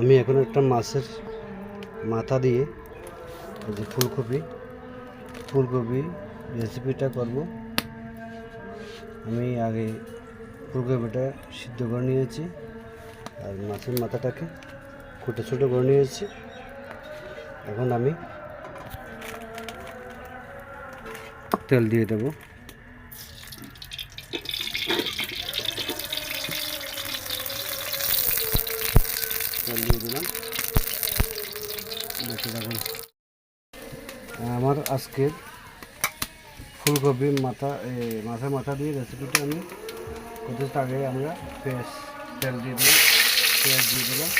আমি এখন একটা মাছের মাথা দিয়ে যে ফুলকপি ফুলকপি রেসিপিটা করব। আমি আগে ফুলকপিটা সিদ্ধ করে নিয়েছি আর মাছের মাথাটাকে খুঁটে ছোটো করে নিয়েছি। এখন আমি তেল দিয়ে দেবো তেল দিয়ে দিলাম আমার আজকের ফুলকপি মাথা এ, মাথার মাথা দিয়ে রেসিপিটা আমি কত আগে আমরা পেঁয়াজ তেল দিয়ে দিলাম পেঁয়াজ দিয়ে দিলাম।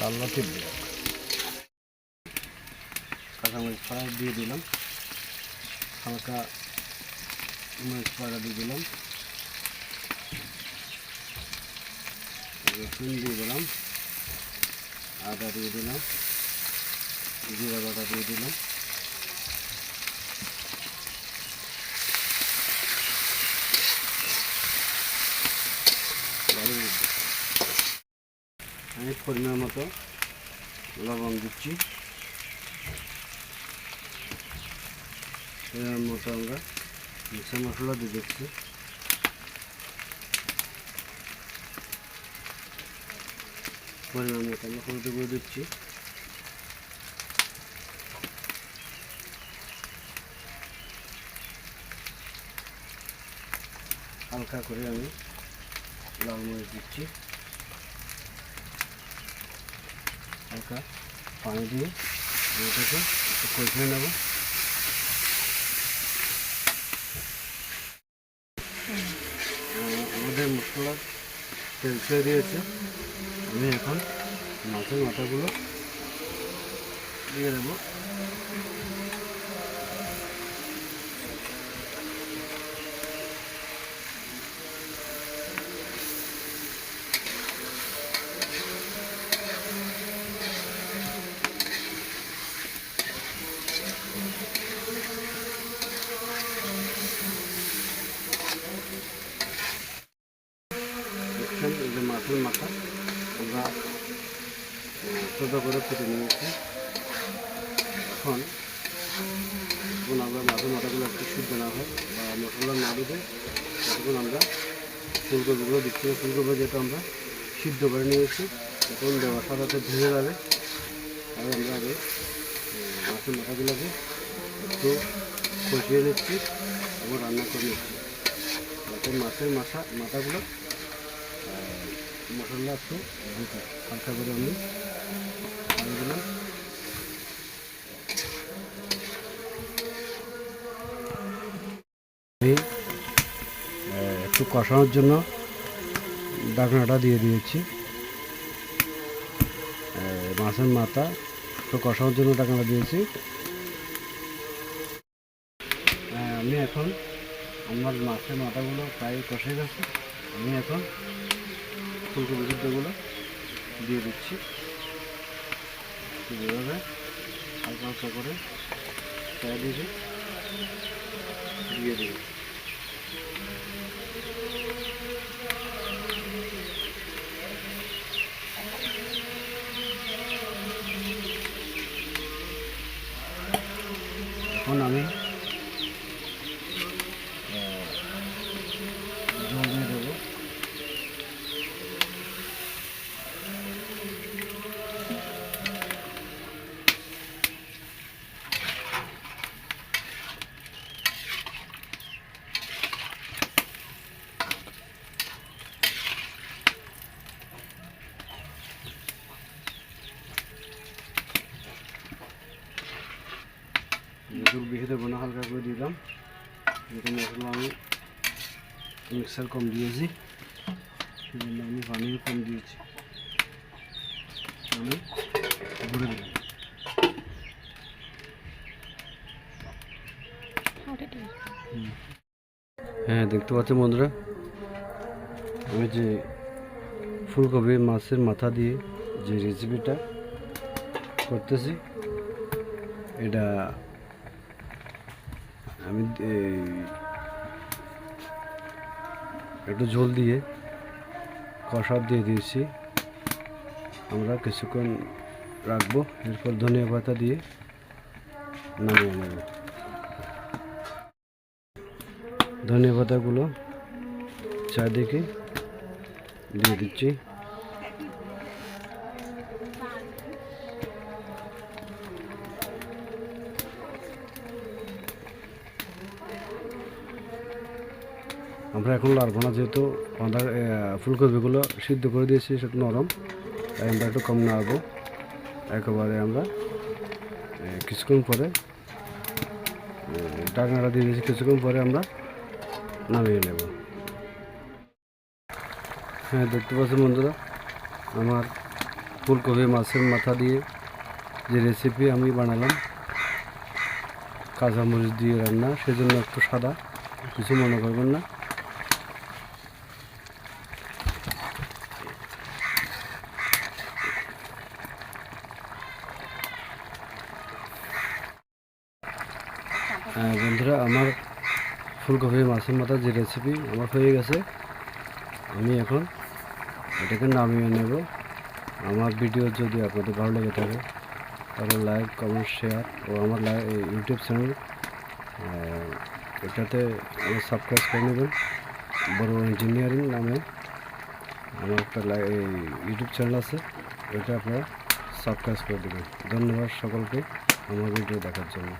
লাল লাল দিলাম কাঁচামরিচ পাড়া দিয়ে দিলাম। হালকা মরিচ পাড়া দিয়ে দিলাম। রসুন দিয়ে দিলাম। আদা দিয়ে দিলাম। জিরা বাটা দিয়ে দিলাম। আমি পরিমাণ মতো লবণ দিচ্ছি। পরিমাণ মতো আমরা মিক্সার মশলা দিয়ে দিচ্ছি। পরিমাণ মতো আমরা হলুদ গুঁড়ো দিচ্ছি। হালকা করে আমি লাল মরিচ দিচ্ছি। হালকা পানি দিয়ে এটাকে একটু কষিয়ে নেব। আমাদের মশলা তেল ছেড়ে দিয়েছে। আমি এখন মাছের মাথাগুলো দিয়ে দেবো। মাছের মাথা। আমরা ছোটো করে কেটে নিয়েছি। এখন যখন আমরা মাছের মাথাগুলো একটু সিদ্ধ না হয় বা মশলা না দিতে তখন আমরা ফুলকপিগুলো দিচ্ছি। ফুলকপি যেটা আমরা সিদ্ধ করে নিয়েছি এখন দেওয়ার সাথে ভেঙে যাবে। আর আমরা আগে মাছের মাথাগুলোকে একটু কষিয়ে নিচ্ছি এবং রান্না করে নিচ্ছি। মাছের মাথা, মাথাগুলো মশলা একটু দিতে হালকা করে আমি দিলাম। একটু কষানোর জন্য ডাকনাটা দিয়ে দিয়েছি। মাছের মাথা, একটু কষানোর জন্য ডাকনাটা দিয়েছি। আমি এখন আমার মাছের মাথাগুলো প্রায় কষে গেছে। আমি এখন ফুলকপি সিদ্ধগুলো দিয়ে দিচ্ছি। যেভাবে হালকা হালকা করে চারিদিকে দিয়ে দিই এখন আমি আহ, জল দিয়ে দেবো যেগুলো বেশি দেবো না হালকা করে দিলাম। যেহেতু মশলা আমি মিক্সার কম দিয়েছি। সেই জন্য আমি পানিও কম দিয়েছি। আমি ভরে দিলাম। হ্যাঁ দেখতে পাচ্ছেন বন্ধুরা, আমি যে ফুলকপি মাছের মাথা দিয়ে যে রেসিপিটা করতেছি, এটা আমি একটু ঝোল দিয়ে কষাপ দিয়ে দিয়েছি। আমরা কিছুক্ষণ রাখব, এরপর ধনিয়া পাতা দিয়ে নামিয়ে নেব। ধনিয়া পাতাগুলো চারদিকে দিয়ে দিচ্ছি। আমরা এখন লাড়বো না যেহেতু এ, ফুলকপিগুলো সিদ্ধ করে দিয়েছি সেটা নরম। তাই আমরা একটু কম নাড়বো। একেবারে আমরা কিছুক্ষণ পরে এ, ঢাকনাটা দিয়ে দিয়েছি কিছুক্ষণ পরে আমরা নামিয়ে নেব। হ্যাঁ দেখতে পাচ্ছেন বন্ধুরা আমার ফুলকপি মাছের মাথা দিয়ে যে রেসিপি আমি বানালাম কাঁচামরিচ দিয়ে রান্না সেজন্য একটু সাদা কিছু মনে করবেন না। বন্ধুরা, আমার ফুলকপি মাছের মাথা যে রেসিপি আমার হয়ে গেছে। আমি এখন এটাকে নামিয়ে নেব। আমার ভিডিও যদি আপনাদের ভালো লেগে থাকে, তাহলে লাইক কমেন্ট শেয়ার ও আমার ইউটিউব চ্যানেল এটাতে সাবস্ক্রাইব করে নেবেন। বড় ইঞ্জিনিয়ারিং নামে আমার একটা ইউটিউব চ্যানেল আছে এটা আপনারা সাবস্ক্রাইব করে দেবেন। ধন্যবাদ সকলকে আমার ভিডিও দেখার জন্য।